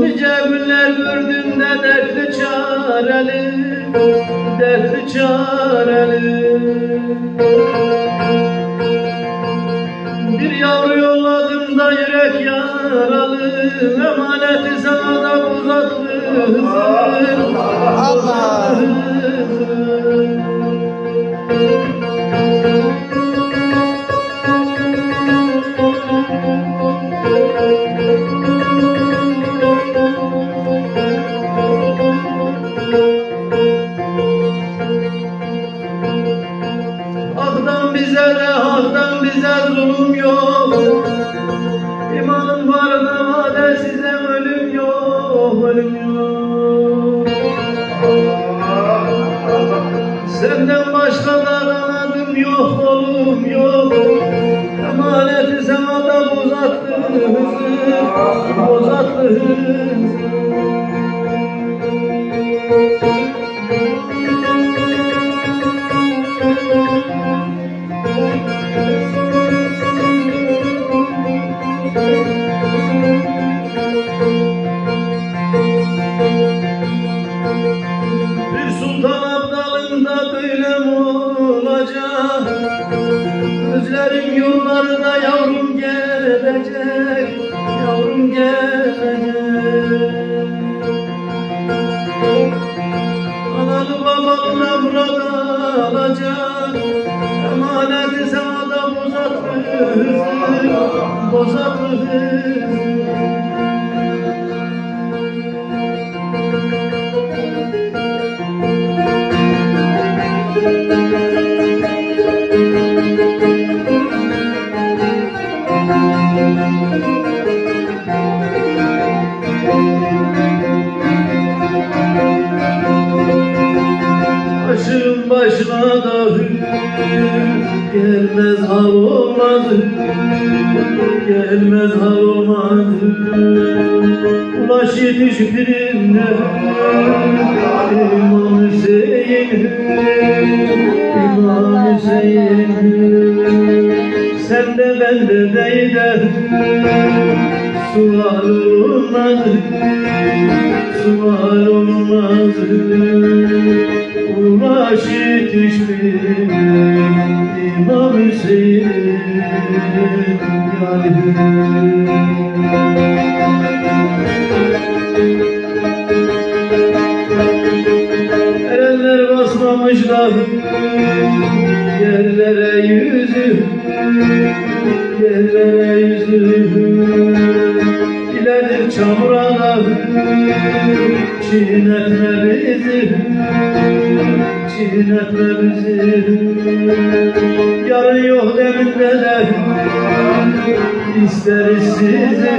nice günler gördüm de dertli çareli Dertli çareli. Bir yavru yolladım da yürek yaralı Emaneti sana da uzattım gelecek, yavrum gelecek. Analı babalı da burada alacak, emaneti sana da bozattı, bozattı. Başım başına da hür Gelmez hal olmaz Gelmez hal olmaz Ulaş yetiş birinde İmam Hüseyin İmam Hüseyin Sen de ben de deyde Sual olmaz. Sual olmaz. Ulaş yetiş birinde İmam Hüseyin Yani yerlere yüzü İlerdir çamura da çiğnetme bizi çiğnetme bizi. Yarın yok deminde de isteriz sizi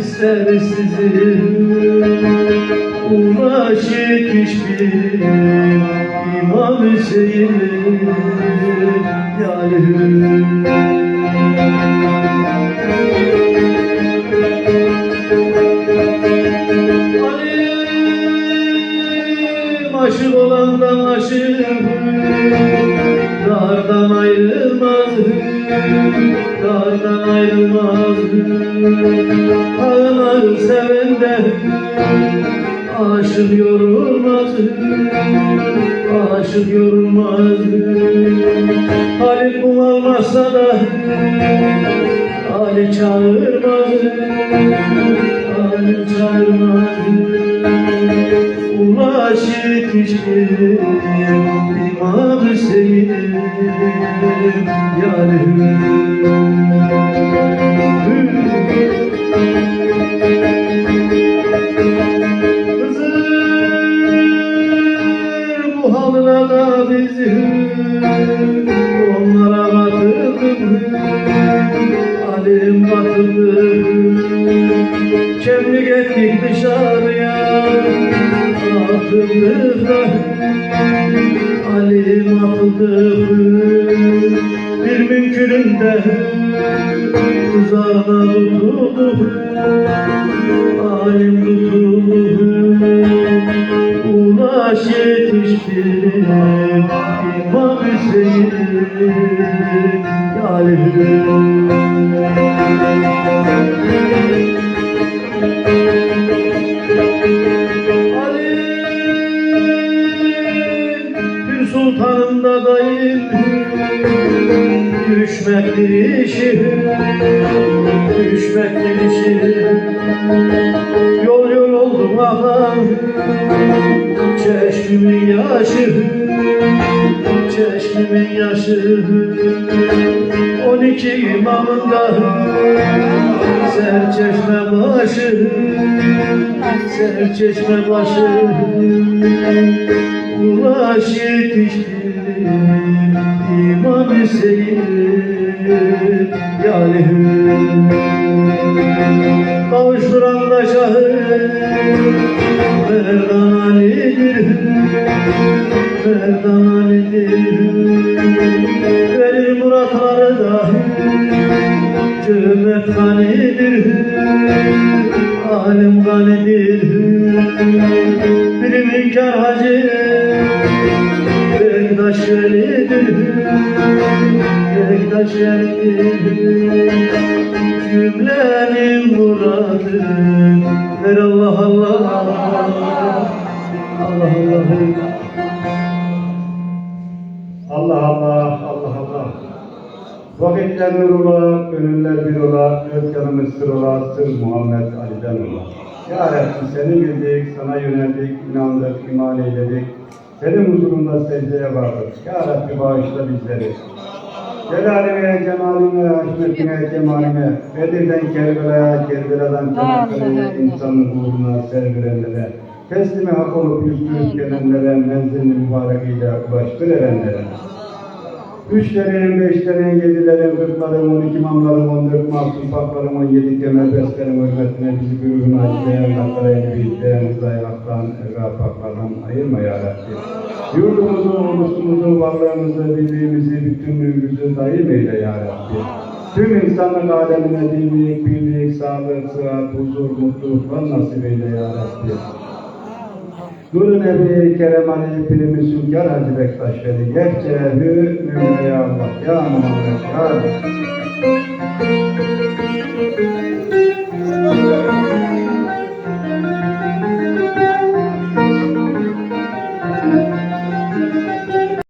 isteriz sizi. Ulaş yetmiş bir İmam Hüseyin Yani Alim aşık olandan aşık. Dardan ayrılmaz. Dardan ayrılmaz. Ağlar seven de Aşık yorulmaz Aşık yorulmaz Halit bunalmazsa da Ali çağırmaz Ali çağırmaz Ulaş yetiştir İmam Hüseyin Yani Bir mümkününde Uzağına tutulduk Alim tutulduk Ulaş yetişti İmam Hüseyin Galip Düşmek bir işim, düşmek bir Yol yol oldum ağam, çeşkimin yaşı. Çeşkimin yaşı. On iki imamında Ser çeşme başı. Ser çeşme başı. Ulaş yetişti İmam Hüseyin Yalihim Kavuşturan da şahı Merdan Ali'dir. Da Cömert ganidir. Alim ganidir. Bir münker hacı Bektaş velidir Bektaş velidir Cümlenin muradı Ver Allah Allah Allah Allah Allah Allah, Allah Allah. Vakitler nur ola, gönüller bir ola, özkanımız sır ola, sır Muhammed Ali'den ola. Ya Rabbi seni bildik, sana yöneldik, inandık, iman eyledik. Senin huzurunda secdeye vardık. Ya Rabbi bağışla bizleri. Celaline, cemaline, haşmetine, cemaline, Bedir'den Kerbela'ya, Kerbela'dan Çanakkale'ye, insanın uğruna servirenlere, teslimi hak olup yüzsüz gelenlere, menzilini mübarekiyle ulaştır erenlere. Üçlerin, beşlerin, yedilerin, kırkların, on iki imamların, on dört mahsus hakların, on yedi kemer beslerin hürmetine bizi gürürün acılayan, naklarayını büyükleyen, rızayı haktan, evra paklardan ayırma ya Rabbi. Yurdumuzu, ulusumuzu, varlığımızı, birliğimizi, bütünlüğümüzü daim eyle ya Rabbi. Tüm insanlık alemine dinlik, birlik, sağlık, sıhhat, huzur, mutluluklar nasip eyle ya Rabbi. Nur Nebi Kerem Ali Pirimiz Hünkar Hacı Bektaş Veli Gerçe Hü Mümine Ya Allah Ya Muhammed Ya Rabbi.